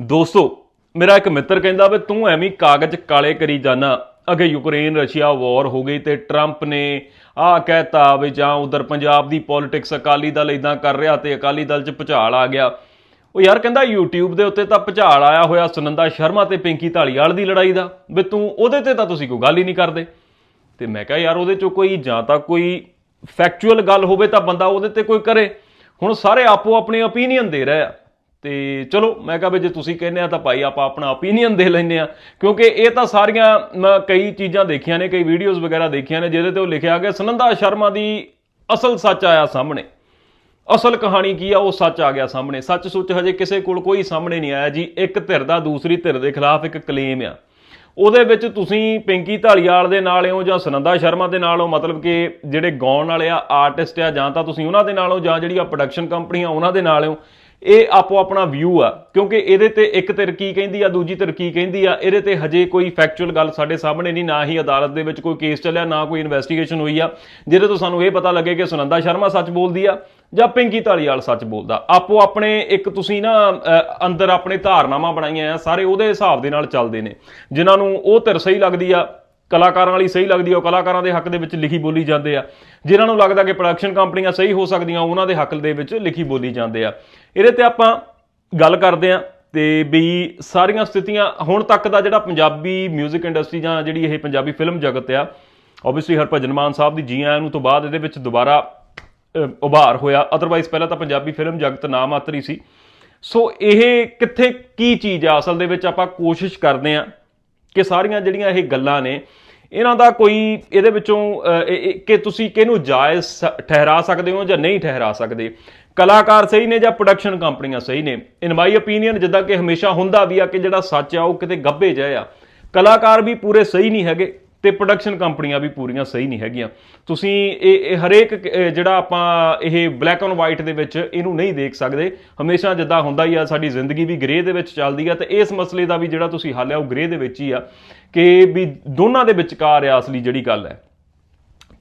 ਦੋਸਤੋ, ਮੇਰਾ ਇੱਕ ਮਿੱਤਰ ਕਹਿੰਦਾ ਵੀ ਤੂੰ ਐਵੇਂ ਕਾਗਜ਼ ਕਾਲੇ ਕਰੀ ਜਾਣਾ ਅਗੇ ਯੂਕਰੇਨ ਰਸ਼ੀਆ ਵਾਰ ਹੋ ਗਈ ਤੇ ਟਰੰਪ ਨੇ ਆਹ ਕਹਿਤਾ ਵੀ ਜਾਂ ਉਧਰ ਪੰਜਾਬ ਦੀ ਪੋਲਿਟਿਕਸ ਅਕਾਲੀ ਦਲ ਇਦਾਂ ਕਰ ਰਿਹਾ ਤੇ ਅਕਾਲੀ ਦਲ 'ਚ ਭੁਚਾਲ ਆ ਗਿਆ। ਉਹ ਯਾਰ ਕਹਿੰਦਾ YouTube ਦੇ ਉੱਤੇ ਤਾਂ ਭੁਚਾਲ ਆਇਆ ਹੋਇਆ ਸੁਨੰਦਾ ਸ਼ਰਮਾ ਤੇ ਪਿੰਕੀ ਢਾਲੀਵਾਲ ਦੀ ਲੜਾਈ ਦਾ। ਵੀ ਤੂੰ ਉਹਦੇ ਤੇ ਤਾਂ ਤੁਸੀਂ ਕੋਈ ਗੱਲ ਹੀ ਨਹੀਂ ਕਰਦੇ। ਤੇ ਮੈਂ ਕਿਹਾ ਯਾਰ ਉਹਦੇ ਚੋਂ ਕੋਈ ਜਾਂ ਤਾਂ ਕੋਈ ਫੈਕਚੁਅਲ ਗੱਲ ਹੋਵੇ ਤਾਂ ਬੰਦਾ ਉਹਦੇ ਤੇ ਕੋਈ ਕਰੇ। ਹੁਣ ਸਾਰੇ ਆਪੋ ਆਪਣੇ ਓਪੀਨੀਅਨ ਦੇ ਰਹੇ। ਆ ਤੇ ਚਲੋ, ਮੈਂ ਕਿਹਾ ਵੀ ਜੇ ਤੁਸੀਂ ਕਹਿੰਦੇ ਆ ਤਾਂ ਭਾਈ ਆਪਾਂ ਆਪਣਾ ਓਪੀਨੀਅਨ ਦੇ ਲੈਂਦੇ ਆ। ਕਿਉਂਕਿ ਇਹ ਤਾਂ ਸਾਰੀਆਂ ਮੈਂ ਕਈ ਚੀਜ਼ਾਂ ਦੇਖੀਆਂ ਨੇ, ਕਈ ਵੀਡੀਓਜ਼ ਵਗੈਰਾ ਦੇਖੀਆਂ ਨੇ, ਜਿਹਦੇ ਤੇ ਉਹ ਲਿਖਿਆ ਗਿਆ, ਸੁਨੰਦਾ ਸ਼ਰਮਾ ਦੀ ਅਸਲ ਸੱਚ ਆਇਆ ਸਾਹਮਣੇ। ਅਸਲ ਕਹਾਣੀ ਕੀ ਆ, ਉਹ ਸੱਚ ਆ ਗਿਆ ਸਾਹਮਣੇ। ਸੱਚ ਸੁੱਚ ਹਜੇ ਕਿਸੇ ਕੋਲ ਕੋਈ ਸਾਹਮਣੇ ਨਹੀਂ ਆਇਆ ਜੀ। ਇੱਕ ਧਿਰ ਦਾ, ਦੂਸਰੀ ਧਿਰ ਦੇ ਖਿਲਾਫ ਇੱਕ ਕਲੇਮ ਆ। ਉਹਦੇ ਵਿੱਚ ਤੁਸੀਂ ਪਿੰਕੀ ਢਾਲੀਵਾਲ ਦੇ ਨਾਲ ਹੋ ਜਾਂ ਸੁਨੰਦਾ ਸ਼ਰਮਾ ਦੇ ਨਾਲ ਹੋ, ਮਤਲਬ ਕਿ ਜਿਹੜੇ ਗਾਉਣ ਵਾਲੇ ਆ, ਆਰਟਿਸਟ ਆ, ਜਾਂ ਤਾਂ ਤੁਸੀਂ ਉਹਨਾਂ ਦੇ ਨਾਲ ਹੋ, ਜਾਂ ਜਿਹੜੀਆਂ ਪ੍ਰੋਡਕਸ਼ਨ ਕੰਪਨੀਆਂ ਉਹਨਾਂ ਦੇ ਨਾਲ ਹੋ। ਇਹ ਆਪੋ ਆਪਣਾ ਵਿਊ ਆ, ਕਿਉਂਕਿ ਇਹਦੇ ਤੇ ਇੱਕ ਧਿਰ ਕੀ ਕਹਿੰਦੀ ਆ, ਦੂਜੀ ਧਿਰ ਕੀ ਕਹਿੰਦੀ ਆ, ਇਹਦੇ ਤੇ ਹਜੇ ਕੋਈ ਫੈਕਚੁਅਲ ਗੱਲ ਸਾਡੇ ਸਾਹਮਣੇ ਨਹੀਂ, ਨਾ ਹੀ ਅਦਾਲਤ ਦੇ ਵਿੱਚ ਕੋਈ ਕੇਸ ਚੱਲਿਆ, ਨਾ ਕੋਈ ਇਨਵੈਸਟੀਗੇਸ਼ਨ ਹੋਈ ਆ, ਜਿਹਦੇ ਤੋਂ ਸਾਨੂੰ ਇਹ ਪਤਾ ਲੱਗੇ ਕਿ ਸੁਨੰਦਾ ਸ਼ਰਮਾ ਸੱਚ ਬੋਲਦੀ ਆ ਜਾਂ ਪਿੰਕੀ ਧਾਲੀਵਾਲ ਸੱਚ ਬੋਲਦਾ। ਆਪੋ ਆਪਣੇ ਇੱਕ ਤੁਸੀਂ ਨਾ ਅੰਦਰ ਆਪਣੇ ਧਾਰਨਾਵਾਂ ਬਣਾਈਆਂ ਆ, ਸਾਰੇ ਉਹਦੇ ਹਿਸਾਬ ਦੇ ਨਾਲ ਚੱਲਦੇ ਨੇ, ਜਿਨ੍ਹਾਂ ਨੂੰ ਉਹ ਧਿਰ ਸਹੀ ਲੱਗਦੀ ਆ ਕਲਾਕਾਰਾਂ ਵਾਲੀ ਸਹੀ ਲੱਗਦੀ ਆ, ਉਹ ਕਲਾਕਾਰਾਂ ਦੇ ਹੱਕ ਦੇ ਵਿੱਚ ਲਿਖੀ ਬੋਲੀ ਜਾਂਦੇ ਆ। ਜਿਨ੍ਹਾਂ ਨੂੰ ਲੱਗਦਾ ਕਿ ਪ੍ਰੋਡਕਸ਼ਨ ਕੰਪਨੀਆਂ ਸਹੀ ਹੋ ਸਕਦੀਆਂ, ਉਹਨਾਂ ਦੇ ਹੱਕ ਦੇ ਵਿੱਚ ਲਿਖੀ ਬੋਲੀ ਜਾਂਦੇ ਆ। ਇਹਦੇ ਤੇ ਆਪਾਂ ਗੱਲ ਕਰਦੇ ਆ ਤੇ ਵੀ ਸਾਰੀਆਂ ਸਥਿਤੀਆਂ ਹੁਣ ਤੱਕ ਦਾ ਜਿਹੜਾ ਪੰਜਾਬੀ 뮤직 ਇੰਡਸਟਰੀ ਜਾਂ ਜਿਹੜੀ ਇਹ ਪੰਜਾਬੀ ਫਿਲਮ ਜਗਤ ਆ ਆਬਵੀਅਸਲੀ ਹਰਭਜਨ ਮਾਨ ਸਾਹਿਬ ਦੀ ਜੀ ਆਇਆਂ ਨੂੰ ਤੋਂ ਬਾਅਦ ਇਹਦੇ ਵਿੱਚ ਦੁਬਾਰਾ ਉਭਾਰ ਹੋਇਆ। ਅਦਰਵਾਈਜ਼ ਪਹਿਲਾਂ ਤਾਂ ਪੰਜਾਬੀ ਫਿਲਮ ਜਗਤ ਨਾ ਹੀ ਸੀ। ਸੋ ਇਹ ਕਿੱਥੇ ਕੀ ਚੀਜ਼ ਆ? ਅਸਲ ਦੇ ਵਿੱਚ ਆਪਾਂ ਕੋਸ਼ਿਸ਼ ਕਰਦੇ ਆ ਕਿ ਸਾਰੀਆਂ ਜਿਹੜੀਆਂ ਇਹ ਗੱਲਾਂ ਨੇ, ਇਹਨਾਂ ਦਾ ਕੋਈ ਇਹਦੇ ਵਿੱਚੋਂ ਕਿ ਤੁਸੀਂ ਕਿਹਨੂੰ ਜਾਇਜ਼ ਸ- ਠਹਿਰਾ ਸਕਦੇ ਹੋ ਜਾਂ ਨਹੀਂ ਠਹਿਰਾ ਸਕਦੇ? ਕਲਾਕਾਰ ਸਹੀ ਨੇ ਜਾਂ ਪ੍ਰੋਡਕਸ਼ਨ ਕੰਪਨੀਆਂ ਸਹੀ ਨੇ? ਇਨ ਮਾਈ ਓਪੀਨੀਅਨ ਜਿੱਦਾਂ ਕਿ ਹਮੇਸ਼ਾ ਹੁੰਦਾ ਵੀ ਆ ਕਿ ਜਿਹੜਾ ਸੱਚ ਆ ਉਹ ਕਿਤੇ ਗੱਭੇ ਜਾਏ ਆ। ਕਲਾਕਾਰ ਵੀ ਪੂਰੇ ਸਹੀ ਨਹੀਂ ਹੈਗੇ। ਤੇ ਪ੍ਰੋਡਕਸ਼ਨ ਕੰਪਨੀਆਂ ਵੀ ਪੂਰੀਆਂ ਸਹੀ ਨਹੀਂ ਹੈਗੀਆਂ। ਤੁਸੀਂ ਇਹ ਇਹ ਹਰੇਕ ਜਿਹੜਾ ਆਪਾਂ ਇਹ ਬਲੈਕ ਐਂਡ ਵਾਈਟ ਦੇ ਵਿੱਚ ਇਹਨੂੰ ਨਹੀਂ ਦੇਖ ਸਕਦੇ। ਹਮੇਸ਼ਾ ਜਿੱਦਾਂ ਹੁੰਦਾ ਹੀ ਆ, ਸਾਡੀ ਜ਼ਿੰਦਗੀ ਵੀ ਗ੍ਰੇ ਦੇ ਵਿੱਚ ਚੱਲਦੀ ਆ ਤੇ ਇਸ ਮਸਲੇ ਦਾ ਵੀ ਜਿਹੜਾ ਤੁਸੀਂ ਹੱਲ ਆ, ਉਹ ਗ੍ਰੇ ਦੇ ਵਿੱਚ ਹੀ ਆ ਕਿ ਵੀ ਦੋਨਾਂ ਦੇ ਵਿਚਕਾਰ ਆ ਅਸਲੀ ਜਿਹੜੀ ਗੱਲ ਹੈ।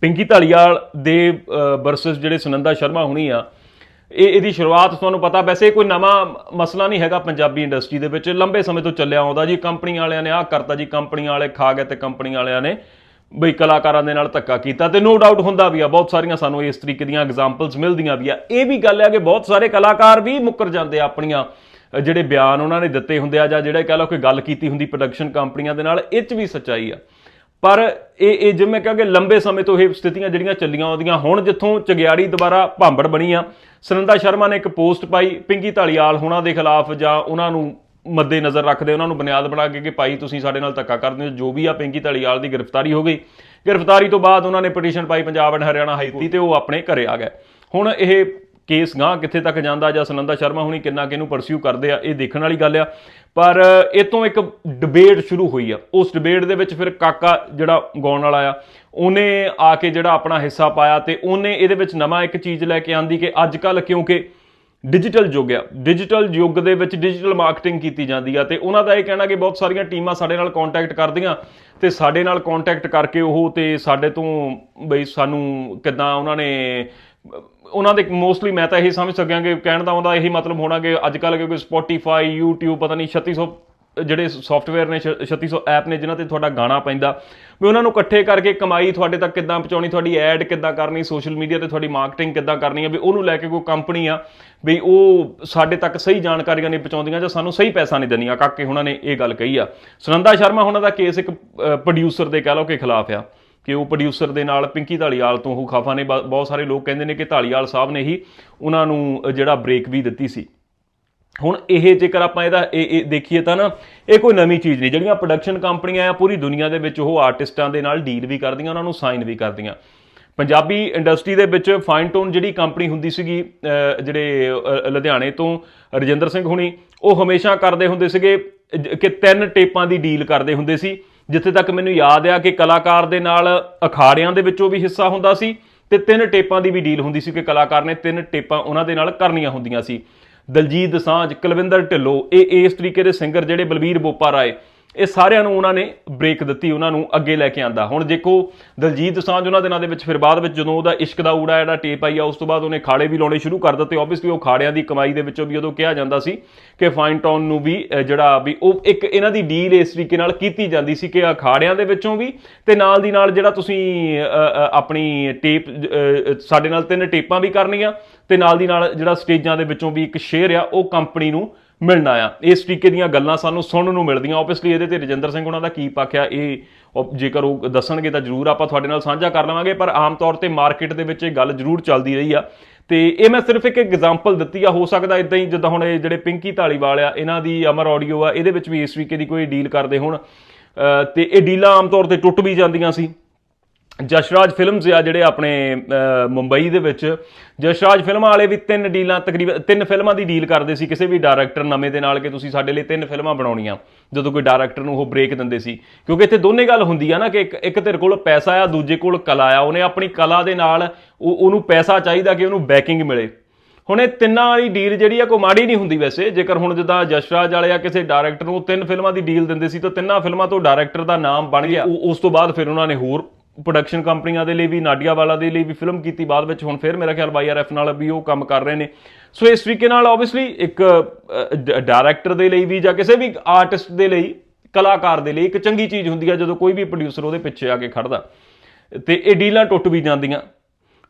ਪਿੰਕੀ ਧਾਲੀਵਾਲ ਦੇ ਵਰਸਸ ਜਿਹੜੇ ਸੁਨੰਦਾ ਸ਼ਰਮਾ ਹੋਣੀ ਆ ਇਹ ਇਹਦੀ ਸ਼ੁਰੂਆਤ ਤੁਹਾਨੂੰ ਪਤਾ, ਵੈਸੇ ਕੋਈ ਨਵਾਂ ਮਸਲਾ ਨਹੀਂ ਹੈਗਾ ਪੰਜਾਬੀ ਇੰਡਸਟਰੀ ਦੇ ਵਿੱਚ। ਲੰਬੇ ਸਮੇਂ ਤੋਂ ਚੱਲਿਆ ਆਉਂਦਾ ਜੀ ਕੰਪਨੀ ਵਾਲਿਆਂ ਨੇ ਆਹ ਕਰਤਾ ਜੀ ਕੰਪਨੀ ਵਾਲੇ ਖਾ ਗਏ ਤੇ ਕੰਪਨੀ ਵਾਲਿਆਂ ਨੇ ਬਈ ਕਲਾਕਾਰਾਂ ਦੇ ਨਾਲ ਧੱਕਾ ਕੀਤਾ ਤੇ ਨੋ ਡਾਊਟ ਹੁੰਦਾ ਵੀ ਆ, ਬਹੁਤ ਸਾਰੀਆਂ ਸਾਨੂੰ ਇਸ ਤਰੀਕੇ ਦੀਆਂ ਐਗਜ਼ਾਮਪਲਸ ਮਿਲਦੀਆਂ ਵੀ ਆ। ਇਹ ਵੀ ਗੱਲ ਹੈ ਕਿ ਬਹੁਤ ਸਾਰੇ ਕਲਾਕਾਰ ਵੀ ਮੁੱਕਰ ਜਾਂਦੇ ਆ ਆਪਣੀਆਂ ਜਿਹੜੇ ਬਿਆਨ ਉਹਨਾਂ ਨੇ ਦਿੱਤੇ ਹੁੰਦੇ ਆ ਜਾਂ ਜਿਹੜੇ ਕਹ ਲਓ ਕਿ ਗੱਲ ਕੀਤੀ ਹੁੰਦੀ ਪ੍ਰੋਡਕਸ਼ਨ ਕੰਪਨੀਆਂ ਦੇ ਨਾਲ, ਇਹ 'ਚ ਵੀ ਸੱਚਾਈ ਆ। ਪਰ ਇਹ ਇਹ ਜਿਵੇਂ ਮੈਂ ਕਿਹਾ ਕਿ ਲੰਬੇ ਸਮੇਂ ਤੋਂ ਇਹ ਸਥਿਤੀਆਂ ਜਿਹੜੀਆਂ ਚੱਲੀਆਂ ਆਉਂਦੀਆਂ ਹੁਣ ਜਿੱਥੋਂ ਚਗਿਆੜੀ ਦੁਬਾਰਾ ਭਾਂਬੜ ਬਣੀ ਆ, ਸੁਨੰਦਾ ਸ਼ਰਮਾ ਨੇ ਇੱਕ ਪੋਸਟ ਪਾਈ, ਪਿੰਕੀ ਢਾਲੀਵਾਲ ਹੋਣਾ ਦੇ ਖਿਲਾਫ ਜਾਂ ਉਹਨਾਂ ਨੂੰ ਮੱਦੇ ਨਜ਼ਰ ਰੱਖਦੇ ਉਹਨਾਂ ਨੂੰ ਬੁਨਿਆਦ ਬਣਾ ਕੇ ਕਿ ਭਾਈ ਤੁਸੀਂ ਸਾਡੇ ਨਾਲ ਧੱਕਾ ਕਰਦੇ ਹੋ, ਜੋ ਵੀ ਆ ਪਿੰਕੀ ਢਾਲੀਵਾਲ ਦੀ ਗ੍ਰਿਫਤਾਰੀ ਹੋ ਗਈ। ਗ੍ਰਿਫਤਾਰੀ ਤੋਂ ਬਾਅਦ ਉਹਨਾਂ ਨੇ petition Bhai Punjab and Haryana high court ਤੇ ਉਹ ਆਪਣੇ ਘਰੇ ਆ ਗਏ। ਹੁਣ ਇਹ ਕੇਸ ਗਾਂ ਕਿੱਥੇ ਤੱਕ ਜਾਂਦਾ ਜਾਂ ਸੁਨੰਦਾ ਸ਼ਰਮਾ ਹੁਣੀ ਕਿੰਨਾ ਕਿਹਨੂੰ ਪਰਸਿਊ ਕਰਦੇ ਆ, ਇਹ ਦੇਖਣ ਵਾਲੀ ਗੱਲ ਆ। ਪਰ ਇਹ ਤੋਂ ਇੱਕ ਡਿਬੇਟ ਸ਼ੁਰੂ ਹੋਈ ਆ। ਉਸ ਡਿਬੇਟ ਦੇ ਵਿੱਚ ਫਿਰ ਕਾਕਾ ਜਿਹੜਾ ਗਾਉਣ ਵਾਲਾ ਆ, ਉਹਨੇ ਆ ਕੇ ਜਿਹੜਾ ਆਪਣਾ ਹਿੱਸਾ ਪਾਇਆ ਤੇ ਉਹਨੇ ਇਹਦੇ ਵਿੱਚ ਨਵਾਂ ਇੱਕ ਚੀਜ਼ ਲੈ ਕੇ ਆਂਦੀ ਕਿ ਅੱਜ ਕੱਲ ਕਿਉਂਕਿ ਡਿਜੀਟਲ ਯੁੱਗ ਆ ਡਿਜੀਟਲ ਯੁੱਗ ਦੇ ਵਿੱਚ ਡਿਜੀਟਲ ਮਾਰਕੀਟਿੰਗ ਕੀਤੀ ਜਾਂਦੀ ਆ ਤੇ ਉਹਨਾਂ ਦਾ ਇਹ ਕਹਿਣਾ ਕਿ ਬਹੁਤ ਸਾਰੀਆਂ ਟੀਮਾਂ ਸਾਡੇ ਨਾਲ ਕੰਟੈਕਟ ਕਰਦੀਆਂ ਤੇ ਸਾਡੇ ਨਾਲ ਕੰਟੈਕਟ ਕਰਕੇ ਉਹ ਤੇ ਸਾਡੇ ਤੋਂ ਬਈ ਸਾਨੂੰ ਕਿਦਾਂ ਉਹਨਾਂ ਨੇ ਉਹਨਾਂ ਦੇ ਮੋਸਟਲੀ ਮੈਂ ਤਾਂ ਇਹੀ ਸਮਝ ਸਕਿਆ ਕਿ ਕਹਿਣ ਦਾ ਉਹਦਾ ਇਹੀ ਮਤਲਬ ਹੋਣਾ ਕਿ ਅੱਜ ਕੱਲ੍ਹ ਕਿਉਂਕਿ Spotify, YouTube, ਪਤਾ ਨਹੀਂ 3600 ਜਿਹੜੇ ਸੌਫਟਵੇਅਰ ਨੇ ਛ- 3600 ਐਪ ਨੇ ਜਿਨ੍ਹਾਂ ਤੇ ਤੁਹਾਡਾ ਗਾਣਾ ਪੈਂਦਾ, ਵੀ ਉਹਨਾਂ ਨੂੰ ਇਕੱਠੇ ਕਰਕੇ ਕਮਾਈ ਤੁਹਾਡੇ ਤੱਕ ਕਿੱਦਾਂ ਪਹੁੰਚਾਉਣੀ, ਤੁਹਾਡੀ ਐਡ ਕਿੱਦਾਂ ਕਰਨੀ ਸੋਸ਼ਲ ਮੀਡੀਆ ਤੇ ਤੁਹਾਡੀ ਮਾਰਕੀਟਿੰਗ ਕਿੱਦਾਂ ਕਰਨੀ ਹੈ ਵੀ ਉਹਨੂੰ ਲੈ ਕੇ ਕੋਈ ਕੰਪਨੀ ਆ, ਵੀ ਉਹ ਸਾਡੇ ਤੱਕ ਸਹੀ ਜਾਣਕਾਰੀਆਂ ਨਹੀਂ ਪਹੁੰਚਾਉਂਦੀਆਂ ਜਾਂ ਸਾਨੂੰ ਸਹੀ ਪੈਸਾ ਨਹੀਂ ਦਿੰਦੀਆਂ ਕਾਕੇ ਉਹਨਾਂ ਨੇ ਇਹ ਗੱਲ ਕਹੀ ਆ। ਸੁਨੰਦਾ ਸ਼ਰਮਾ ਉਹਨਾਂ ਦਾ ਕੇਸ ਇੱਕ ਪ੍ਰੋਡਿਊਸਰ ਦੇ ਕਹਿ ਲਓ ਕਿ ਖਿਲਾਫ ਆ। ਕਿ ਉਹ ਪ੍ਰੋਡਿਊਸਰ ਦੇ ਨਾਲ ਪਿੰਕੀ ਢਾਲੀਵਾਲ ਤੋਂ ਉਹ ਖਫਾ ਨੇ ਬ- ਬਹੁਤ ਸਾਰੇ ਲੋਕ ਕਹਿੰਦੇ ਨੇ ਕਿ ਢਾਲੀਵਾਲ ਸਾਹਿਬ ਨੇ ਹੀ ਉਹਨਾਂ ਨੂੰ ਜਿਹੜਾ ਬ੍ਰੇਕ ਵੀ ਦਿੱਤੀ ਸੀ। ਹੁਣ ਇਹ ਜੇਕਰ ਆਪਾਂ ਇਹਦਾ, ਇਹ ਇਹ ਦੇਖੀਏ ਤਾਂ ਨਾ, ਇਹ ਕੋਈ ਨਵੀਂ ਚੀਜ਼ ਨਹੀਂ। ਜਿਹੜੀਆਂ ਪ੍ਰੋਡਕਸ਼ਨ ਕੰਪਨੀਆਂ ਆ, ਪੂਰੀ ਦੁਨੀਆ ਦੇ ਵਿੱਚ ਉਹ ਆਰਟਿਸਟਾਂ ਦੇ ਨਾਲ ਡੀਲ ਵੀ ਕਰਦੀਆਂ, ਉਹਨਾਂ ਨੂੰ ਸਾਈਨ ਵੀ ਕਰਦੀਆਂ। ਪੰਜਾਬੀ ਇੰਡਸਟਰੀ ਦੇ ਵਿੱਚ ਫਾਈਨ ਟੋਨ ਜਿਹੜੀ ਕੰਪਨੀ ਹੁੰਦੀ ਸੀਗੀ ਜਿਹੜੇ ਲੁਧਿਆਣੇ ਤੋਂ ਰਜਿੰਦਰ ਸਿੰਘ ਹੁਣੀ, ਉਹ ਹਮੇਸ਼ਾ ਕਰਦੇ ਹੁੰਦੇ ਸੀਗੇ, ਜ- ਕਿ ਤਿੰਨ ਟੇਪਾਂ ਦੀ ਡੀਲ ਕਰਦੇ ਹੁੰਦੇ ਸੀ। ਜਿੱਥੇ ਤੱਕ ਮੈਨੂੰ ਯਾਦ ਆ ਕਿ ਕਲਾਕਾਰ ਦੇ ਨਾਲ ਅਖਾੜਿਆਂ ਦੇ ਵਿੱਚੋਂ ਵੀ ਹਿੱਸਾ ਹੁੰਦਾ ਸੀ ਤੇ ਤਿੰਨ ਟੇਪਾਂ ਦੀ ਵੀ ਡੀਲ ਹੁੰਦੀ ਸੀ ਕਿ ਕਲਾਕਾਰ ਨੇ ਤਿੰਨ ਟੇਪਾਂ ਉਹਨਾਂ ਦੇ ਨਾਲ ਕਰਨੀਆਂ ਹੁੰਦੀਆਂ ਸੀ। ਦਲਜੀਤ ਦਸਾਂਝ ਕੁਲਵਿੰਦਰ ਢਿੱਲੋਂ, ਇਹ ਇਸ ਤਰੀਕੇ ਦੇ ਸਿੰਗਰ ਜਿਹੜੇ ਬਲਬੀਰ ਬੋਪਾ ਰਾਏ ਇਹ ਸਾਰਿਆਂ ਨੂੰ ਉਹਨਾਂ ਨੇ ਬ੍ਰੇਕ ਦਿੱਤੀ, ਉਹਨਾਂ ਨੂੰ ਅੱਗੇ ਲੈ ਕੇ ਆਂਦਾ। ਹੁਣ ਦੇਖੋ, ਦਲਜੀਤ ਦੋਸਾਂਝ ਉਹਨਾਂ ਦਿਨਾਂ ਦੇ ਵਿੱਚ ਫਿਰ ਬਾਅਦ ਵਿੱਚ ਜਦੋਂ ਉਹਦਾ ਇਸ਼ਕ ਦਾ ਊੜਾ ਜਿਹੜਾ ਟੇਪ ਆਈ ਆ, ਉਸ ਤੋਂ ਬਾਅਦ ਉਹਨੇ ਖਾੜੇ ਵੀ ਲਾਉਣੇ ਸ਼ੁਰੂ ਕਰ ਦਿੱਤੇ। ਆਬਵੀਅਸਲੀ ਉਹ ਖਾੜਿਆਂ ਦੀ ਕਮਾਈ ਦੇ ਵਿੱਚੋਂ ਵੀ ਉਦੋਂ ਕਿਹਾ ਜਾਂਦਾ ਸੀ ਕਿ ਫਾਈਨ ਟਾਊਨ ਨੂੰ ਵੀ ਜਿਹੜਾ ਵੀ ਉਹ ਇੱਕ ਇਹਨਾਂ ਦੀ ਡੀਲ ਇਸ ਤਰੀਕੇ ਨਾਲ ਕੀਤੀ ਜਾਂਦੀ ਸੀ ਕਿ ਅਖਾੜਿਆਂ ਦੇ ਵਿੱਚੋਂ ਵੀ ਤੇ ਨਾਲ ਦੀ ਨਾਲ ਜਿਹੜਾ ਤੁਸੀਂ ਆਪਣੀ ਟੇਪ ਸਾਡੇ ਨਾਲ ਤਿੰਨ ਟੇਪਾਂ ਵੀ ਕਰਨੀਆਂ ਤੇ ਨਾਲ ਦੀ ਨਾਲ ਜਿਹੜਾ ਸਟੇਜਾਂ ਦੇ ਵਿੱਚੋਂ ਵੀ ਇੱਕ ਸ਼ੇਅਰ ਆ, ਉਹ ਕੰਪਨੀ ਨੂੰ ਮਿਲਣਾ ਆ ਇਸ ਤਰੀਕੇ ਦੀਆਂ ਗੱਲਾਂ ਸਾਨੂੰ ਸੁਣਨ ਨੂੰ ਮਿਲਦੀਆਂ। ਆਬਵੀਅਸਲੀ ਇਹਦੇ ਤੇ ਰਜਿੰਦਰ ਸਿੰਘ ਉਹਨਾਂ ਦਾ ਕੀ ਪੱਖ ਆ, ਇਹ ਉਹ ਜੇਕਰ ਉਹ ਦੱਸਣਗੇ ਤਾਂ ਜ਼ਰੂਰ ਆਪਾਂ ਤੁਹਾਡੇ ਨਾਲ ਸਾਂਝਾ ਕਰ ਲਵਾਂਗੇ, ਪਰ ਆਮ ਤੌਰ ਤੇ ਮਾਰਕੀਟ ਦੇ ਵਿੱਚ ਇਹ ਗੱਲ ਜ਼ਰੂਰ ਚੱਲਦੀ ਰਹੀ ਆ। ਤੇ ਇਹ ਮੈਂ ਸਿਰਫ ਇੱਕ ਐਗਜ਼ਾਮਪਲ ਦਿੱਤੀ ਆ, ਹੋ ਸਕਦਾ ਇਦਾਂ ਹੀ ਜਿੱਦਾਂ ਹੁਣ ਇਹ ਜਿਹੜੇ ਪਿੰਕੀ ਢਾਲੀਵਾਲ ਆ, ਇਹਨਾਂ ਦੀ ਅਮਰ ਆਡੀਓ ਆ, ਇਹਦੇ ਵਿੱਚ ਵੀ ਇਸ ਤਰੀਕੇ ਦੀ ਕੋਈ ਡੀਲ ਕਰਦੇ ਹੋਣ। ਅਹ ਤੇ ਇਹ ਡੀਲਾਂ ਆਮ ਤੌਰ ਤੇ ਟੁੱਟ ਵੀ ਜਾਂਦੀਆਂ ਸੀ। ਜਸ਼ਰਾਜ ਫਿਲਮਸ ਆ ਜਿਹੜੇ ਆਪਣੇ ਮੁੰਬਈ ਦੇ ਵਿੱਚ। ਜਸ਼ਰਾਜ ਫਿਲਮਾਂ ਵਾਲੇ ਵੀ ਤਿੰਨ ਡੀਲਾਂ ਤਕਰੀਬਨ ਤਿੰਨ ਫਿਲਮਾਂ ਦੀ ਡੀਲ ਕਰਦੇ ਸੀ। ਕਿਸੇ ਵੀ ਡਾਇਰੈਕਟਰ ਨਵੇਂ ਦੇ ਨਾਲ ਕਿ ਤੁਸੀਂ ਸਾਡੇ ਲਈ ਤਿੰਨ ਫਿਲਮਾਂ ਬਣਾਉਣੀਆਂ, ਜਦੋਂ ਕੋਈ ਡਾਇਰੈਕਟਰ ਨੂੰ ਉਹ ਬ੍ਰੇਕ ਦਿੰਦੇ ਸੀ। ਕਿਉਂਕਿ ਇੱਥੇ ਦੋਨੇ ਗੱਲ ਹੁੰਦੀ ਆ ਨਾ ਕਿ ਇੱਕ ਇੱਕ ਤੇਰੇ ਕੋਲ ਪੈਸਾ ਆ, ਦੂਜੇ ਕੋਲ ਕਲਾ ਆ। ਉਹਨੇ ਆਪਣੀ ਕਲਾ ਦੇ ਨਾਲ ਉਹਨੂੰ ਪੈਸਾ ਚਾਹੀਦਾ ਕਿ ਉਹਨੂੰ ਬੈਕਿੰਗ ਮਿਲੇ। ਹੁਣ ਇਹ ਤਿੰਨਾਂ ਵਾਲੀ ਡੀਲ ਜਿਹੜੀ ਆ, ਕੋਈ ਮਾੜੀ ਨਹੀਂ ਹੁੰਦੀ ਵੈਸੇ। ਜੇਕਰ ਹੁਣ ਜਿੱਦਾਂ ਜਸ਼ਰਾਜ ਵਾਲੇ ਆ, ਕਿਸੇ ਡਾਇਰੈਕਟਰ ਨੂੰ ਤਿੰਨ ਫਿਲਮਾਂ ਦੀ ਡੀਲ ਦਿੰਦੇ ਸੀ, ਤਾਂ ਤਿੰਨਾਂ ਫਿਲਮਾਂ ਤੋਂ ਡਾਇਰੈਕਟਰ ਦਾ ਨਾਮ ਬਣ ਗਿਆ। ਉਹ- ਉਸ ਤੋਂ ਬਾਅਦ ਫਿਰ ਉਹਨਾਂ ਨੇ ਹੋਰ ਪ੍ਰੋਡਕਸ਼ਨ ਕੰਪਨੀਆਂ ਦੇ ਲਈ ਵੀ, ਨਾਡੀਆਵਾਲਾ ਦੇ ਲਈ ਵੀ ਫਿਲਮ ਕੀਤੀ। ਬਾਅਦ ਵਿੱਚ ਹੁਣ ਫਿਰ ਮੇਰਾ ਖਿਆਲ ਵਾਈਆਰਐਫ ਨਾਲ ਵੀ ਉਹ ਕੰਮ ਕਰ ਰਹੇ ਨੇ। ਸੋ ਇਸ ਤਰੀਕੇ ਨਾਲ ਆਬਵੀਅਸਲੀ ਇੱਕ ਡਾਇਰੈਕਟਰ ਦੇ ਲਈ ਵੀ ਜਾਂ ਕਿਸੇ ਵੀ ਆਰਟਿਸਟ ਦੇ ਲਈ, ਕਲਾਕਾਰ ਦੇ ਲਈ ਇੱਕ ਚੰਗੀ ਚੀਜ਼ ਹੁੰਦੀ ਆ ਜਦੋਂ ਕੋਈ ਵੀ ਪ੍ਰੋਡਿਊਸਰ ਉਹਦੇ ਪਿੱਛੇ ਆ ਕੇ ਖੜਦਾ। ਤੇ ਇਹ ਡੀਲਾਂ ਟੁੱਟ ਵੀ ਜਾਂਦੀਆਂ।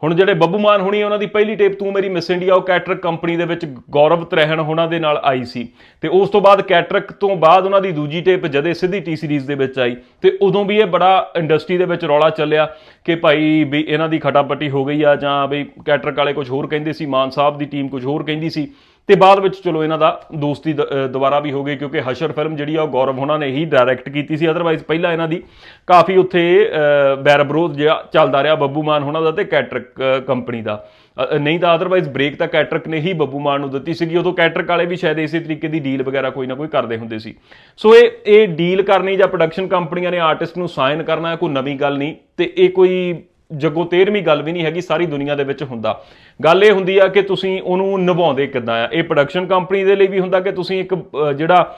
ਹੁਣ ਜਿਹੜੇ ਬੱਬੂ ਮਾਨ ਹੋਣੀ ਉਹਨਾਂ ਦੀ ਪਹਿਲੀ ਟੇਪ, ਤੂੰ ਮੇਰੀ ਮਿਸ ਇੰਡੀਆ, ਉਹ ਕੈਟਰਕ ਕੰਪਨੀ ਦੇ ਵਿੱਚ ਗੌਰਵ ਤਰਹਿਣ ਉਹਨਾਂ ਦੇ ਨਾਲ ਆਈ ਸੀ। ਤੇ ਉਸ ਤੋਂ ਬਾਅਦ ਕੈਟਰਕ ਤੋਂ ਬਾਅਦ ਉਹਨਾਂ ਦੀ ਦੂਜੀ ਟੇਪ ਜਦੇ ਸਿੱਧੀ ਟੀ ਸੀਰੀਜ਼ ਦੇ ਵਿੱਚ ਆਈ। ਤੇ ਉਦੋਂ ਵੀ ਇਹ ਬੜਾ ਇੰਡਸਟਰੀ ਦੇ ਵਿੱਚ ਰੌਲਾ ਚੱਲਿਆ ਕਿ ਭਾਈ ਵੀ ਇਹਨਾਂ ਦੀ ਖਟਾਪੱਟੀ ਹੋ ਗਈ ਆ ਜਾਂ ਵੀ ਕੈਟਰਕ ਵਾਲੇ ਕੁਝ ਹੋਰ ਕਹਿੰਦੇ ਸੀ, ਮਾਨ ਸਾਹਿਬ ਦੀ ਟੀਮ ਕੁਝ ਹੋਰ ਕਹਿੰਦੀ ਸੀ। ਤੇ ਬਾਅਦ ਵਿੱਚ ਚਲੋ ਇਹਨਾਂ ਦਾ ਦੋਸਤੀ ਦ- ਅਹ ਦੁਬਾਰਾ ਵੀ ਹੋ ਗਈ ਕਿਉਂਕਿ ਹਸ਼ਰ ਫਿਲਮ ਜਿਹੜੀ ਆ ਉਹ ਗੌਰਵ ਹੋਣਾ ਨੇ ਹੀ ਡਾਇਰੈਕਟ ਕੀਤੀ ਸੀ। ਅਦਰਵਾਈਜ਼ ਪਹਿਲਾਂ ਇਹਨਾਂ ਦੀ ਕਾਫੀ ਉੱਥੇ ਬੈਰ ਵਿਰੋਧ ਜਿਹੜਾ ਚੱਲਦਾ ਰਿਹਾ ਬੱਬੂ ਮਾਨ ਉਹਨਾਂ ਦਾ ਤੇ ਕੈਟਰਕ ਕੰਪਨੀ ਦਾ। ਨਹੀਂ ਤਾਂ ਅਦਰਵਾਈਜ਼ ਬ੍ਰੇਕ ਤਾਂ ਕੈਟਰਿਕ ਨੇ ਹੀ ਬੱਬੂ ਮਾਨ ਨੂੰ ਦਿੱਤੀ ਸੀਗੀ। ਉਦੋਂ ਕੈਟਰਿਕ ਵਾਲੇ ਵੀ ਸ਼ਾਇਦ ਇਸੇ ਤਰੀਕੇ ਦੀ ਡੀਲ ਵਗੈਰਾ ਕੋਈ ਨਾ ਕੋਈ ਕਰਦੇ ਹੁੰਦੇ ਸੀ। ਸੋ ਇਹ ਇਹ ਡੀਲ ਕਰਨੀ ਜਾਂ ਪ੍ਰੋਡਕਸ਼ਨ ਕੰਪਨੀਆਂ ਨੇ ਆਰਟਿਸਟ ਨੂੰ ਸਾਈਨ ਕਰਨਾ ਕੋਈ ਨਵੀਂ ਗੱਲ ਨਹੀਂ। ਤੇ ਇਹ ਕੋਈ ਜੱਗੋ ਤੇਰਵੀਂ ਗੱਲ ਵੀ ਨਹੀਂ ਹੈਗੀ, ਸਾਰੀ ਦੁਨੀਆ ਦੇ ਵਿੱਚ ਹੁੰਦਾ। ਗੱਲ ਇਹ ਹੁੰਦੀ ਆ ਕਿ ਤੁਸੀਂ ਉਹਨੂੰ ਨਿਭਾਉਂਦੇ ਕਿੱਦਾਂ ਆ? ਇਹ ਪ੍ਰੋਡਕਸ਼ਨ ਕੰਪਨੀ ਦੇ ਲਈ ਵੀ ਹੁੰਦਾ ਕਿ ਤੁਸੀਂ ਇੱਕ ਜਿਹੜਾ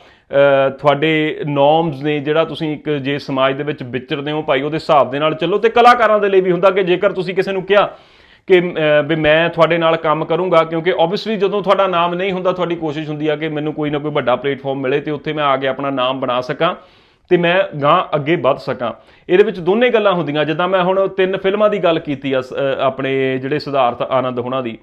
ਤੁਹਾਡੇ ਨੋਰਮਸ ਨੇ, ਜਿਹੜਾ ਤੁਸੀਂ ਇੱਕ ਜੇ ਸਮਾਜ ਦੇ ਵਿੱਚ ਵਿਚਰਦੇ ਹੋ ਭਾਈ, ਉਹਦੇ ਹਿਸਾਬ ਦੇ ਨਾਲ ਚੱਲੋ ਤੇ ਕਲਾਕਾਰਾਂ ਦੇ ਲਈ ਵੀ ਹੁੰਦਾ ਕਿ ਜੇਕਰ ਤੁਸੀਂ ਕਿਸੇ ਨੂੰ ਕਿਹਾ ਕਿ ਵੀ ਮੈਂ ਤੁਹਾਡੇ ਨਾਲ ਕੰਮ ਕਰੂੰਗਾ, ਕਿਉਂਕਿ ਆਬਵੀਅਸਲੀ ਜਦੋਂ ਤੁਹਾਡਾ ਨਾਮ ਨਹੀਂ ਹੁੰਦਾ, ਤੁਹਾਡੀ ਕੋਸ਼ਿਸ਼ ਹੁੰਦੀ ਆ ਕਿ ਮੈਨੂੰ ਕੋਈ ਨਾ ਕੋਈ ਵੱਡਾ ਪਲੇਟਫਾਰਮ ਮਿਲੇ ਤੇ ਉੱਥੇ ਮੈਂ ਆ ਕੇ ਆਪਣਾ ਨਾਮ ਬਣਾ ਸਕਾਂ। ਤੇ ਮੈਂ ਗਾਂ ਅੱਗੇ ਵੱਧ ਸਕਾਂ। ਇਹਦੇ ਵਿੱਚ ਦੋਨੇ ਗੱਲਾਂ ਹੁੰਦੀਆਂ, ਜਿੱਦਾਂ ਮੈਂ ਹੁਣ ਤਿੰਨ ਫਿਲਮਾਂ ਦੀ ਗੱਲ ਕੀਤੀ ਆ, ਸ- ਆਪਣੇ ਜਿਹੜੇ ਸਿਧਾਰਥ ਆਨੰਦ ਹੋਣਾ ਦੀ।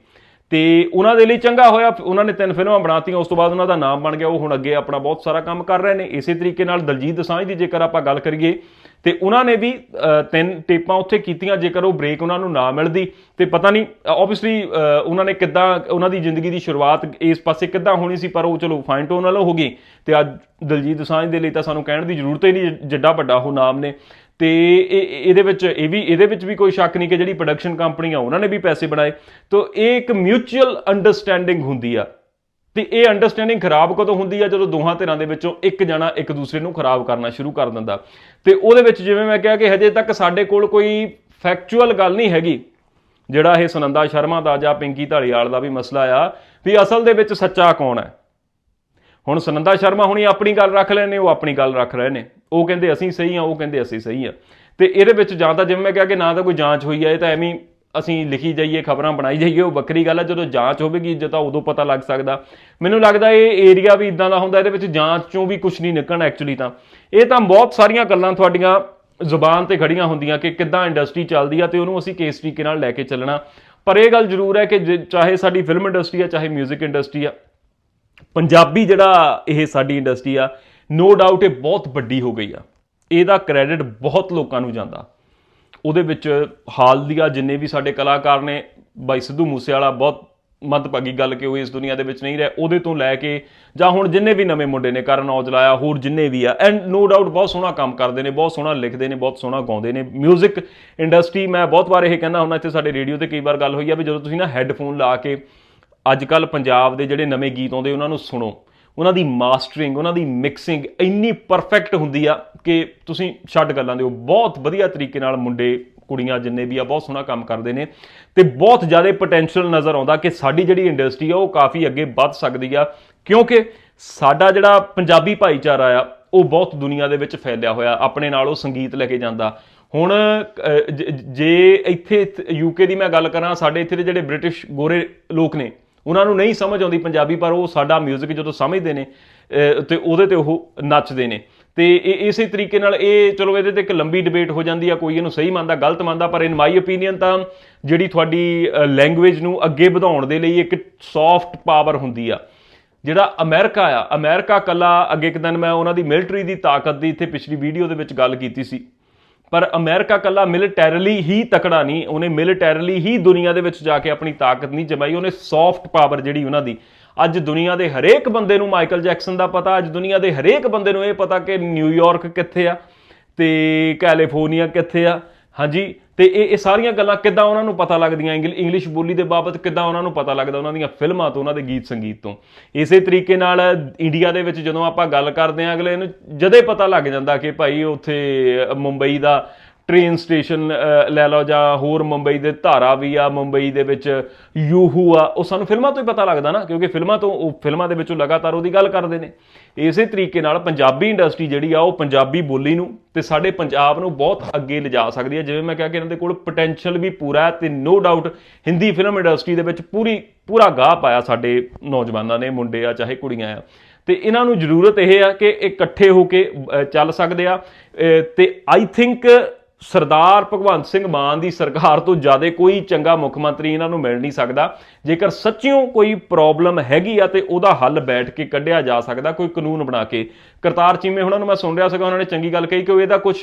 ਤੇ ਉਹਨਾਂ ਦੇ ਲਈ ਚੰਗਾ ਹੋਇਆ, ਉਹਨਾਂ ਨੇ ਤਿੰਨ ਫਿਲਮਾਂ ਬਣਾਤੀਆਂ, ਉਸ ਤੋਂ ਬਾਅਦ ਉਹਨਾਂ ਦਾ ਨਾਮ ਬਣ ਗਿਆ, ਉਹ ਹੁਣ ਅੱਗੇ ਆਪਣਾ ਬਹੁਤ ਸਾਰਾ ਕੰਮ ਕਰ ਰਹੇ ਨੇ। ਇਸੇ ਤਰੀਕੇ ਨਾਲ ਦਲਜੀਤ ਦਸਾਂਝ ਦੀ ਜੇਕਰ ਆਪਾਂ ਗੱਲ ਕਰੀਏ ਤੇ ਉਹਨਾਂ ਨੇ ਵੀ ਤਿੰਨ ਟੇਪਾਂ ਉੱਥੇ ਕੀਤੀਆਂ, ਜੇਕਰ ਉਹ ਬ੍ਰੇਕ ਉਹਨਾਂ ਨੂੰ ਨਾ ਮਿਲਦੀ। ਤੇ ਪਤਾ ਨਹੀਂ ਆਬਵੀਅਸਲੀ ਉਹਨਾਂ ਨੇ ਕਿੱਦਾਂ, ਉਹਨਾਂ ਦੀ ਜ਼ਿੰਦਗੀ ਦੀ ਸ਼ੁਰੂਆਤ ਇਸ ਪਾਸੇ ਕਿੱਦਾਂ ਹੋਣੀ ਸੀ, ਪਰ ਉਹ ਚਲੋ ਫਾਈਨ ਟੋਨ ਨਾਲੋਂ ਹੋ ਗਈ। ਤੇ ਅੱਜ ਦਲਜੀਤ ਦੋਸਾਂਝ ਦੇ ਲਈ ਤਾਂ ਸਾਨੂੰ ਕਹਿਣ ਦੀ ਜ਼ਰੂਰਤ ਹੀ ਨਹੀਂ ਜਿੱਡਾ ਵੱਡਾ ਉਹ ਨਾਮ ਨੇ। ਤੇ ਇਹ ਇਹਦੇ ਵਿੱਚ, ਇਹ ਵੀ, ਇਹਦੇ ਵਿੱਚ ਵੀ ਕੋਈ ਸ਼ੱਕ ਨਹੀਂ ਕਿ ਜਿਹੜੀ ਪ੍ਰੋਡਕਸ਼ਨ ਕੰਪਨੀ ਆ ਉਹਨਾਂ ਨੇ ਵੀ ਪੈਸੇ ਬਣਾਏ। ਤਾਂ ਇਹ ਇੱਕ ਮਿਊਚੁਅਲ ਅੰਡਰਸਟੈਂਡਿੰਗ ਹੁੰਦੀ ਆ। ਤੇ ਇਹ ਅੰਡਰਸਟੈਂਡਿੰਗ ਖਰਾਬ ਕਦੋਂ ਹੁੰਦੀ ਆ? ਜਦੋਂ ਦੋਹਾਂ ਧਿਰਾਂ ਦੇ ਵਿੱਚੋਂ ਇੱਕ ਜਣਾ ਇੱਕ ਦੂਸਰੇ ਨੂੰ ਖਰਾਬ ਕਰਨਾ ਸ਼ੁਰੂ ਕਰ ਦਿੰਦਾ। ਤੇ ਉਹਦੇ ਵਿੱਚ ਜਿਵੇਂ ਮੈਂ ਕਿਹਾ ਕਿ ਹਜੇ ਤੱਕ ਸਾਡੇ ਕੋਲ ਕੋਈ ਫੈਕਚੁਅਲ ਗੱਲ ਨਹੀਂ ਹੈਗੀ, ਜਿਹੜਾ ਇਹ ਸੁਨੰਦਾ ਸ਼ਰਮਾ ਦਾ ਜਾਂ ਪਿੰਕੀ ਢਾਲੀਵਾਲ ਦਾ ਵੀ ਮਸਲਾ ਆ, ਵੀ ਅਸਲ ਦੇ ਵਿੱਚ ਸੱਚਾ ਕੌਣ ਹੈ। ਹੁਣ ਸੁਨੰਦਾ ਸ਼ਰਮਾ ਹੁਣੀ ਆਪਣੀ ਗੱਲ ਰੱਖ ਰਹੇ ਨੇ ਉਹ ਆਪਣੀ ਗੱਲ ਰੱਖ ਰਹੇ ਨੇ। ਉਹ ਕਹਿੰਦੇ ਅਸੀਂ ਸਹੀ ਆ, ਉਹ ਕਹਿੰਦੇ ਅਸੀਂ ਸਹੀ ਆ। ਤੇ ਇਹਦੇ ਵਿੱਚ ਜਾਂ ਤਾਂ ਜਿਵੇਂ ਮੈਂ ਕਿਹਾ ਕਿ ਨਾ ਤਾਂ ਕੋਈ ਜਾਂਚ ਹੋਈ ਹੈ ਇਹ ਤਾਂ ਐਵੇਂ ਅਸੀਂ ਲਿਖੀ ਜਾਈਏ, ਖਬਰਾਂ ਬਣਾਈ ਜਾਈਏ, ਉਹ ਵੱਖਰੀ ਗੱਲ ਹੈ ਜਦੋਂ ਜਾਂਚ ਹੋਵੇਗੀ, ਜੇ ਤਾਂ ਉਦੋਂ ਪਤਾ ਲੱਗ ਸਕਦਾ। ਮੈਨੂੰ ਲੱਗਦਾ ਇਹ ਏਰੀਆ ਵੀ ਇਦਾਂ ਦਾ ਹੁੰਦਾ, ਇਹਦੇ ਵਿੱਚ ਜਾਂਚ ਚੋਂ ਵੀ ਕੁਝ ਨਹੀਂ ਨਿਕਲਣਾ ਐਕਚੁਅਲੀ ਤਾਂ। ਇਹ ਤਾਂ ਬਹੁਤ ਸਾਰੀਆਂ ਗੱਲਾਂ ਤੁਹਾਡੀਆਂ ਜ਼ੁਬਾਨ ਤੇ ਖੜੀਆਂ ਹੁੰਦੀਆਂ ਕਿ ਕਿੱਦਾਂ ਇੰਡਸਟਰੀ ਚੱਲਦੀ ਆ ਤੇ ਉਹਨੂੰ ਅਸੀਂ ਕਿਸ ਤਰੀਕੇ ਨਾਲ ਲੈ ਕੇ ਚੱਲਣਾ। ਪਰ ਇਹ ਗੱਲ ਜ਼ਰੂਰ ਹੈ ਕਿ ਜੇ- ਚਾਹੇ ਸਾਡੀ ਫਿਲਮ ਇੰਡਸਟਰੀ ਆ, ਚਾਹੇ 뮤직 ਇੰਡਸਟਰੀ ਆ, ਪੰਜਾਬੀ ਜਿਹੜਾ ਇਹ ਸਾਡੀ ਇੰਡਸਟਰੀ ਆ ਨੋ ਡਾਊਟ ਇਹ ਬਹੁਤ ਵੱਡੀ ਹੋ ਗਈ ਆ। ਇਹਦਾ ਕ੍ਰੈਡਿਟ ਬਹੁਤ ਲੋਕਾਂ ਨੂੰ ਜਾਂਦਾ। ਉਹਦੇ ਵਿੱਚ ਹਾਲ ਦੀਆਂ ਜਿੰਨੇ ਵੀ ਸਾਡੇ ਕਲਾਕਾਰ ਨੇ, ਬਾਈ ਸਿੱਧੂ ਮੂਸੇਵਾਲਾ ਬਹੁਤ ਮੱਦਭਾਗੀ ਗੱਲ ਕਿ ਉਹ ਇਸ ਦੁਨੀਆ ਦੇ ਵਿੱਚ ਨਹੀਂ ਰਿਹਾ, ਉਹਦੇ ਤੋਂ ਲੈ ਕੇ ਜਾਂ ਹੁਣ ਜਿੰਨੇ ਵੀ ਨਵੇਂ ਮੁੰਡੇ ਨੇ, ਕਰਨ ਔਜਲਾ ਆ ਹੋਰ ਜਿੰਨੇ ਵੀ ਆ ਐਂਡ ਨੋ ਡਾਊਟ ਬਹੁਤ ਸੋਹਣਾ ਕੰਮ ਕਰਦੇ ਨੇ, ਬਹੁਤ ਸੋਹਣਾ ਲਿਖਦੇ ਨੇ, ਬਹੁਤ ਸੋਹਣਾ ਗਾਉਂਦੇ ਨੇ। 뮤직 ਇੰਡਸਟਰੀ ਮੈਂ ਬਹੁਤ ਵਾਰ ਇਹ ਕਹਿੰਦਾ ਹੁੰਦਾ, ਇੱਥੇ ਸਾਡੇ ਰੇਡੀਓ ਤੇ ਕਈ ਵਾਰ ਗੱਲ ਹੋਈ ਆ ਵੀ ਜਦੋਂ ਤੁਸੀਂ ਨਾ ਹੈੱਡਫੋਨ ਲਾ ਕੇ ਅੱਜ ਕੱਲ ਪੰਜਾਬ ਦੇ ਜਿਹੜੇ ਨਵੇਂ ਗੀਤ ਆਉਂਦੇ, ਉਹਨਾਂ ਨੂੰ ਸੁਣੋ। ਉਹਨਾਂ ਦੀ ਮਾਸਟਰਿੰਗ ਉਹਨਾਂ ਦੀ ਮਿਕਸਿੰਗ ਇੰਨੀ ਪਰਫੈਕਟ ਹੁੰਦੀ ਆ ਕਿ ਤੁਸੀਂ ਛੱਡ ਗੱਲਾਂ ਦਿਓ। ਬਹੁਤ ਵਧੀਆ ਤਰੀਕੇ ਨਾਲ ਮੁੰਡੇ ਕੁੜੀਆਂ ਜਿੰਨੇ ਵੀ ਆ ਬਹੁਤ ਸੋਹਣਾ ਕੰਮ ਕਰਦੇ ਨੇ ਤੇ ਬਹੁਤ ਜ਼ਿਆਦਾ ਪੋਟੈਂਸ਼ੀਅਲ ਨਜ਼ਰ ਆਉਂਦਾ ਕਿ ਸਾਡੀ ਜਿਹੜੀ ਇੰਡਸਟਰੀ ਆ ਉਹ ਕਾਫੀ ਅੱਗੇ ਵੱਧ ਸਕਦੀ ਆ। ਕਿਉਂਕਿ ਸਾਡਾ ਜਿਹੜਾ ਪੰਜਾਬੀ ਭਾਈਚਾਰਾ ਆ ਉਹ ਬਹੁਤ ਦੁਨੀਆ ਦੇ ਵਿੱਚ ਫੈਲਿਆ ਹੋਇਆ। ਆਪਣੇ ਨਾਲ ਉਹ ਸੰਗੀਤ ਲੈ ਕੇ ਜਾਂਦਾ। ਹੁਣ ਅਹ, ਜ- ਜੇ ਇੱਥੇ ਯੂਕੇ ਦੀ ਮੈਂ ਗੱਲ ਕਰਾਂ ਸਾਡੇ ਇੱਥੇ ਦੇ ਜਿਹੜੇ ਬ੍ਰਿਟਿਸ਼ ਗੋਰੇ ਲੋਕ ਨੇ ਉਹਨਾਂ ਨੂੰ ਨਹੀਂ ਸਮਝ ਆਉਂਦੀ ਪੰਜਾਬੀ ਪਰ ਉਹ ਸਾਡਾ 뮤직 ਜਦੋਂ ਸਮਝਦੇ ਨੇ ਅਹ, ਤੇ ਉਹਦੇ ਤੇ ਉਹ ਨੱਚਦੇ ਨੇ। ਤੇ ਇਹ ਇਸੇ ਤਰੀਕੇ ਨਾਲ ਇਹ ਚਲੋ ਇਹਦੇ ਤੇ ਇੱਕ ਲੰਬੀ ਡਿਬੇਟ ਹੋ ਜਾਂਦੀ ਆ ਕੋਈ ਇਹਨੂੰ ਸਹੀ ਮੰਨਦਾ ਗਲਤ ਮੰਨਦਾ ਪਰ ਇਨ ਮਾਈ ਓਪੀਨੀਅਨ ਤਾਂ ਜਿਹੜੀ ਤੁਹਾਡੀ ਲੈਂਗੁਏਜ ਨੂੰ ਅੱਗੇ ਵਧਾਉਣ ਦੇ ਲਈ ਇੱਕ ਸੌਫਟ ਪਾਵਰ ਹੁੰਦੀ ਆ। ਜਿਹੜਾ ਅਮਰੀਕਾ ਆ ਅਮਰੀਕਾ ਕੱਲਾ ਅੱਗੇ ਇੱਕ ਦਿਨ ਮੈਂ ਉਹਨਾਂ ਦੀ ਮਿਲਟਰੀ ਦੀ ਤਾਕਤ ਦੀ ਇੱਥੇ ਪਿਛਲੀ ਵੀਡੀਓ ਦੇ ਵਿੱਚ ਗੱਲ ਕੀਤੀ ਸੀ। ਪਰ ਅਮਰੀਕਾ ਕੱਲਾ ਮਿਲਟੈਰਲੀ ਹੀ ਤਕੜਾ ਨਹੀਂ, ਉਹਨੇ ਮਿਲਟੈਰਲੀ ਹੀ ਦੁਨੀਆ ਦੇ ਵਿੱਚ ਜਾ ਕੇ ਆਪਣੀ ਤਾਕਤ ਨਹੀਂ ਜਮਾਈ, ਉਹਨੇ ਸੌਫਟ ਪਾਵਰ ਜਿਹੜੀ ਉਹਨਾਂ ਦੀ। ਅੱਜ ਦੁਨੀਆ ਦੇ ਹਰੇਕ ਬੰਦੇ ਨੂੰ ਮਾਈਕਲ ਜੈਕਸਨ ਦਾ ਪਤਾ, ਅੱਜ ਦੁਨੀਆ ਦੇ ਹਰੇਕ ਬੰਦੇ ਨੂੰ ਇਹ ਪਤਾ ਕਿ ਨਿਊਯਾਰਕ ਕਿੱਥੇ ਆ ਤੇ ਕੈਲੀਫੋਰਨੀਆ ਕਿੱਥੇ ਆ। ਹਾਂਜੀ, ਤੇ ਇਹ ਇਹ ਸਾਰੀਆਂ ਗੱਲਾਂ ਕਿੱਦਾਂ ਉਹਨਾਂ ਨੂੰ ਪਤਾ ਲੱਗਦੀਆਂ? ਇੰਗਲ- ਇੰਗਲਿਸ਼ ਬੋਲੀ ਦੇ ਬਾਬਤ ਕਿੱਦਾਂ ਉਹਨਾਂ ਨੂੰ ਪਤਾ ਲੱਗਦਾ? ਉਹਨਾਂ ਦੀਆਂ ਫਿਲਮਾਂ ਤੋਂ, ਉਹਨਾਂ ਦੇ ਗੀਤ ਸੰਗੀਤ ਤੋਂ। ਇਸੇ ਤਰੀਕੇ ਨਾਲ ਇੰਡੀਆ ਦੇ ਵਿੱਚ ਜਦੋਂ ਆਪਾਂ ਗੱਲ ਕਰਦੇ ਹਾਂ ਅਗਲੇ ਨੂੰ ਜਦੇ ਪਤਾ ਲੱਗ ਜਾਂਦਾ ਕਿ ਭਾਈ ਉੱਥੇ ਮੁੰਬਈ ਦਾ ਟ੍ਰੇਨ ਸਟੇਸ਼ਨ ਲੈ ਲਓ ਜਾਂ ਹੋਰ ਮੁੰਬਈ ਦੇ ਧਾਰਾ ਵੀ ਆ ਮੁੰਬਈ ਦੇ ਵਿੱਚ ਯੂਹੂ ਆ ਉਹ ਸਾਨੂੰ ਫਿਲਮਾਂ ਤੋਂ ਹੀ ਪਤਾ ਲੱਗਦਾ ਨਾ ਕਿਉਂਕਿ ਫਿਲਮਾਂ ਤੋਂ ਉਹ ਫਿਲਮਾਂ ਦੇ ਵਿੱਚੋਂ ਲਗਾਤਾਰ ਉਹਦੀ ਗੱਲ ਕਰਦੇ ਨੇ। ਇਸੇ ਤਰੀਕੇ ਨਾਲ ਪੰਜਾਬੀ ਇੰਡਸਟਰੀ ਜਿਹੜੀ ਆ ਉਹ ਪੰਜਾਬੀ ਬੋਲੀ ਨੂੰ ਤੇ ਸਾਡੇ ਪੰਜਾਬ ਨੂੰ ਬਹੁਤ ਅੱਗੇ ਲਿਜਾ ਸਕਦੀ ਹੈ ਜਿਵੇਂ ਮੈਂ ਕਿਹਾ ਕਿ ਇਹਨਾਂ ਦੇ ਕੋਲ ਪੋਟੈਂਸ਼ੀਅਲ ਵੀ ਪੂਰਾ ਹੈ ਤੇ no doubt Hindi film industry ਦੇ ਵਿੱਚ ਪੂਰੀ ਪੂਰਾ ਗਾਹ ਪਾਇਆ ਸਾਡੇ ਨੌਜਵਾਨਾਂ ਨੇ ਮੁੰਡੇ ਆ ਚਾਹੇ ਕੁੜੀਆਂ ਆ। ਤੇ ਇਹਨਾਂ ਨੂੰ ਜ਼ਰੂਰਤ ਇਹ ਆ ਕਿ ਇਹ ਇਕੱਠੇ ਹੋ ਕੇ ਚੱਲ ਸਕਦੇ ਆ। ਅਹ, ਤੇ ਆਈ ਥਿੰਕ ਸਰਦਾਰ ਭਗਵੰਤ ਸਿੰਘ ਮਾਨ ਦੀ ਸਰਕਾਰ ਤੋਂ ਜ਼ਿਆਦਾ ਕੋਈ ਚੰਗਾ ਮੁੱਖ ਮੰਤਰੀ ਇਹਨਾਂ ਨੂੰ ਮਿਲ ਨਹੀਂ ਸਕਦਾ। ਜੇਕਰ ਸੱਚਿਓਂ ਕੋਈ ਪ੍ਰੋਬਲਮ ਹੈਗੀ ਆ ਤੇ ਉਹਦਾ ਹੱਲ ਬੈਠ ਕੇ ਕੱਢਿਆ ਜਾ ਸਕਦਾ ਕੋਈ ਕਾਨੂੰਨ ਬਣਾ ਕੇ। ਕਰਤਾਰ ਚੀਮੇ ਉਹਨਾਂ ਨੂੰ ਮੈਂ ਸੁਣ ਰਿਹਾ ਸੀਗਾ ਉਹਨਾਂ ਨੇ ਚੰਗੀ ਗੱਲ ਕਹੀ ਕਿ ਉਹ ਇਹਦਾ ਕੁਝ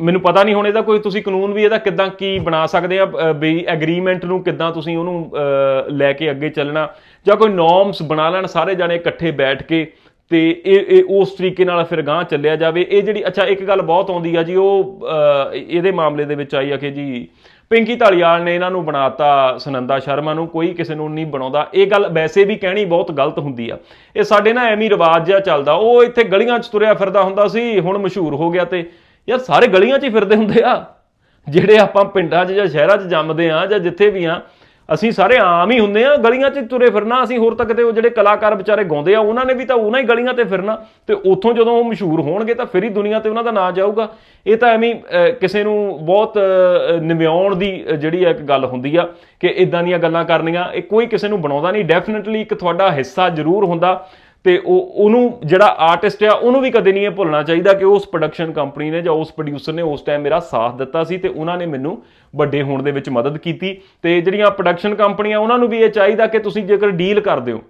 ਮੈਨੂੰ ਪਤਾ ਨਹੀਂ ਹੁਣ ਇਹਦਾ ਕੋਈ ਤੁਸੀਂ ਕਾਨੂੰਨ ਵੀ ਇਹਦਾ ਕਿੱਦਾਂ ਕੀ ਬਣਾ ਸਕਦੇ ਆ ਅਹ, ਵੀ ਐਗਰੀਮੈਂਟ ਨੂੰ ਕਿੱਦਾਂ ਤੁਸੀਂ ਉਹਨੂੰ ਲੈ ਕੇ ਅੱਗੇ ਚੱਲਣਾ ਜਾਂ ਕੋਈ ਨੋਰਮਸ ਬਣਾ ਲੈਣ ਸਾਰੇ ਜਾਣੇ ਇਕੱਠੇ ਬੈਠ ਕੇ ਤੇ ਇਹ ਇਹ ਉਸ ਤਰੀਕੇ ਨਾਲ ਫਿਰ ਗਾਂ ਚੱਲਿਆ ਜਾਵੇ। ਇਹ ਜਿਹੜੀ ਅੱਛਾ ਇੱਕ ਗੱਲ ਬਹੁਤ ਆਉਂਦੀ ਆ ਜੀ ਉਹ ਅਹ, ਇਹਦੇ ਮਾਮਲੇ ਦੇ ਵਿੱਚ ਆਈ ਆ ਕਿ ਜੀ ਪਿੰਕੀ ਢਾਲੀਵਾਲ ਨੇ ਇਹਨਾਂ ਨੂੰ ਬਣਾਤਾ ਸੁਨੰਦਾ ਸ਼ਰਮਾ ਨੂੰ ਕੋਈ ਕਿਸੇ ਨੂੰ ਨਹੀਂ ਬਣਾਉਂਦਾ। ਇਹ ਗੱਲ ਵੈਸੇ ਵੀ ਕਹਿਣੀ ਬਹੁਤ ਗਲਤ ਹੁੰਦੀ ਆ। ਇਹ ਸਾਡੇ ਨਾ ਐਵੇਂ ਰਿਵਾਜ ਜਿਹਾ ਚੱਲਦਾ। ਉਹ ਇੱਥੇ ਗਲੀਆਂ 'ਚ ਤੁਰਿਆ ਫਿਰਦਾ ਹੁੰਦਾ ਸੀ ਹੁਣ ਮਸ਼ਹੂਰ ਹੋ ਗਿਆ ਤੇ। ਯਾਰ ਸਾਰੇ ਗਲੀਆਂ 'ਚ ਹੀ ਫਿਰਦੇ ਹੁੰਦੇ ਆ। ਜਿਹੜੇ ਆਪਾਂ ਪਿੰਡਾਂ 'ਚ ਜਾਂ ਸ਼ਹਿਰਾਂ 'ਚ ਜੰਮਦੇ ਆ ਜਾਂ ਜਿੱਥੇ ਵੀ ਆ ਅਸੀਂ ਸਾਰੇ ਆਮ ਹੀ ਹੁੰਦੇ ਆ ਗਲੀਆਂ 'ਚ ਤੁਰੇ ਫਿਰਨਾ, ਅਸੀਂ ਹੋਰ ਤੱਕ ਤੇ ਉਹ ਜਿਹੜੇ ਕਲਾਕਾਰ ਵਿਚਾਰੇ ਗਾਉਂਦੇ ਆ, ਉਹਨਾਂ ਨੇ ਵੀ ਤਾਂ ਉਹਨਾਂ ਹੀ ਗਲੀਆਂ ਤੇ ਫਿਰਨਾ। ਤੇ ਉੱਥੋਂ ਜਦੋਂ ਉਹ ਮਸ਼ਹੂਰ ਹੋਣਗੇ ਤਾਂ ਫਿਰ ਹੀ ਦੁਨੀਆ ਤੇ ਉਹਨਾਂ ਦਾ ਨਾਂ ਜਾਊਗਾ। ਇਹ ਤਾਂ ਐਵੇਂ ਕਿਸੇ ਨੂੰ ਬਹੁਤ ਨਿਮਿਆਉਣ ਦੀ ਜਿਹੜੀ ਆ ਇੱਕ ਗੱਲ ਹੁੰਦੀ ਆ ਕਿ ਇਦਾਂ ਦੀਆਂ ਗੱਲਾਂ ਕਰਨੀਆਂ, ਇਹ ਕੋਈ ਕਿਸੇ ਨੂੰ ਬਣਾਉਂਦਾ ਨਹੀਂ। ਡੈਫੀਨਿਟਲੀ ਇੱਕ ਤੁਹਾਡਾ ਹਿੱਸਾ ਜ਼ਰੂਰ ਹੁੰਦਾ। ਤੇ ਉਹ, ਉਹਨੂੰ ਜਿਹੜਾ ਆਰਟਿਸਟ ਆ, ਉਹਨੂੰ ਵੀ ਕਦੇ ਨਹੀਂ ਇਹ ਭੁੱਲਣਾ ਚਾਹੀਦਾ ਕਿ ਉਸ ਪ੍ਰੋਡਕਸ਼ਨ ਕੰਪਨੀ ਨੇ ਜਾਂ ਉਸ ਪ੍ਰੋਡਿਊਸਰ ਨੇ ਉਸ ਟਾਈਮ ਮੇਰਾ ਸਾਥ ਦਿੱਤਾ ਸੀ ਤੇ ਉਹਨਾਂ ਨੇ ਮੈਨੂੰ ਵੱਡੇ ਹੋਣ ਦੇ ਵਿੱਚ ਮਦਦ ਕੀਤੀ ਤੇ ਜਿਹੜੀਆਂ ਪ੍ਰੋਡਕਸ਼ਨ ਕੰਪਨੀਆਂ ਉਹਨਾਂ ਨੂੰ ਵੀ ਇਹ ਚਾਹੀਦਾ ਕਿ ਤੁਸੀਂ ਜੇਕਰ ਡੀਲ ਕਰਦੇ ਹੋ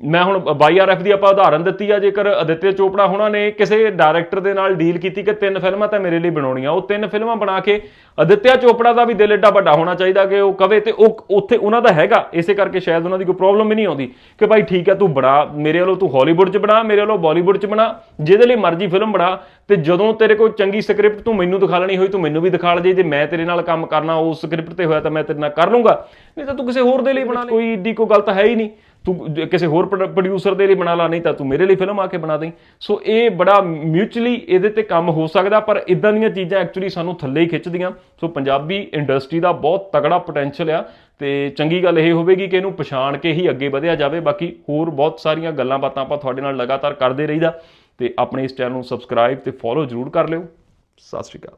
ਮੈਂ ਹੁਣ ਬਾਈਆਰਐਫ ਦੀ ਆਪਾਂ ਉਦਾਹਰਨ ਦਿੱਤੀ ਆ, ਜੇਕਰ ਅਦਿੱਤਿਆ ਚੋਪੜਾ ਉਹਨਾਂ ਨੇ ਕਿਸੇ ਡਾਇਰੈਕਟਰ ਦੇ ਨਾਲ ਡੀਲ ਕੀਤੀ ਕਿ ਤਿੰਨ ਫਿਲਮਾਂ ਤਾਂ ਮੇਰੇ ਲਈ ਬਣਾਉਣੀਆਂ, ਉਹ ਤਿੰਨ ਫਿਲਮਾਂ ਬਣਾ ਕੇ ਅਦਿੱਤਿਆ ਚੋਪੜਾ ਦਾ ਵੀ ਦਿਲ ਏਡਾ ਵੱਡਾ ਹੋਣਾ ਚਾਹੀਦਾ ਕਿ ਉਹ ਕਵੇ ਤੇ ਉਹ ਉੱਥੇ ਉਹਨਾਂ ਦਾ ਹੈਗਾ, ਇਸੇ ਕਰਕੇ ਸ਼ਾਇਦ ਉਹਨਾਂ ਦੀ ਕੋਈ ਪ੍ਰੋਬਲਮ ਹੀ ਨਹੀਂ ਆਉਂਦੀ ਕਿ ਭਾਈ ਠੀਕ ਹੈ ਤੂੰ ਬਣਾ, ਮੇਰੇ ਵੱਲੋਂ ਤੂੰ ਹਾਲੀਵੁੱਡ 'ਚ ਬਣਾ, ਮੇਰੇ ਵੱਲੋਂ ਬਾਲੀਵੁੱਡ 'ਚ ਬਣਾ, ਜਿਹਦੇ ਲਈ ਮਰਜ਼ੀ ਫਿਲਮ ਬਣਾ, ਤੇ ਜਦੋਂ ਤੇਰੇ ਕੋਲ ਚੰਗੀ ਸਕ੍ਰਿਪਟ ਤੂੰ ਮੈਨੂੰ ਦਿਖਾ ਲੈਣੀ ਹੋਈ, ਤੂੰ ਮੈਨੂੰ ਵੀ ਦਿਖਾ ਲੈ ਜੇ ਮੈਂ ਤੇਰੇ ਨਾਲ ਕੰਮ ਕਰਨਾ ਉਸ ਸਕ੍ਰਿਪਟ ਤੇ ਹੋਇਆ ਤਾਂ ਮੈਂ ਤੇਰੇ ਨਾਲ ਕਰ ਲੂੰਗਾ, ਨਹੀਂ ਤਾਂ ਤੂੰ ਕਿਸੇ ਹੋਰ ਦੇ ਲਈ ਬਣਾ ਲੈ। ਕੋਈ ਏਡੀ ਕੋਈ ਗਲਤ ਹੈ ਹੀ ਨਹੀਂ। ਤੂੰ ਜ- ਕਿਸੇ ਹੋਰ ਪ੍ਰੋਡਿਊਸਰ ਦੇ ਲਈ ਬਣਾ ਲਾ, ਨਹੀਂ ਤਾਂ ਤੂੰ ਮੇਰੇ ਲਈ ਫਿਲਮ ਆ ਕੇ ਬਣਾ ਦੇਈਂ। ਸੋ ਇਹ ਬੜਾ ਮਿਊਚੁਅਲੀ ਇਹਦੇ ਤੇ ਕੰਮ ਹੋ ਸਕਦਾ, ਪਰ ਇਦਾਂ ਦੀਆਂ ਚੀਜ਼ਾਂ ਐਕਚੁਅਲੀ ਸਾਨੂੰ ਥੱਲੇ ਹੀ ਖਿੱਚਦੀਆਂ। ਸੋ ਪੰਜਾਬੀ ਇੰਡਸਟਰੀ ਦਾ ਬਹੁਤ ਤਕੜਾ ਪੋਟੈਂਸ਼ੀਅਲ ਆ, ਤੇ ਚੰਗੀ ਗੱਲ ਇਹ ਹੋਵੇਗੀ ਕਿ ਇਹਨੂੰ ਪਛਾਣ ਕੇ ਹੀ ਅੱਗੇ ਵਧਿਆ ਜਾਵੇ। ਬਾਕੀ ਹੋਰ ਬਹੁਤ ਸਾਰੀਆਂ ਗੱਲਾਂ ਬਾਤਾਂ ਆਪਾਂ ਤੁਹਾਡੇ ਨਾਲ ਲਗਾਤਾਰ ਕਰਦੇ ਰਹੀਦਾ, ਤੇ ਆਪਣੇ ਇਸ ਚੈਨਲ ਨੂੰ ਸਬਸਕ੍ਰਾਈਬ ਤੇ ਫੋਲੋ ਜ਼ਰੂਰ ਕਰ ਲਿਓ। ਸਤਿ ਸ਼੍ਰੀ ਅਕਾਲ।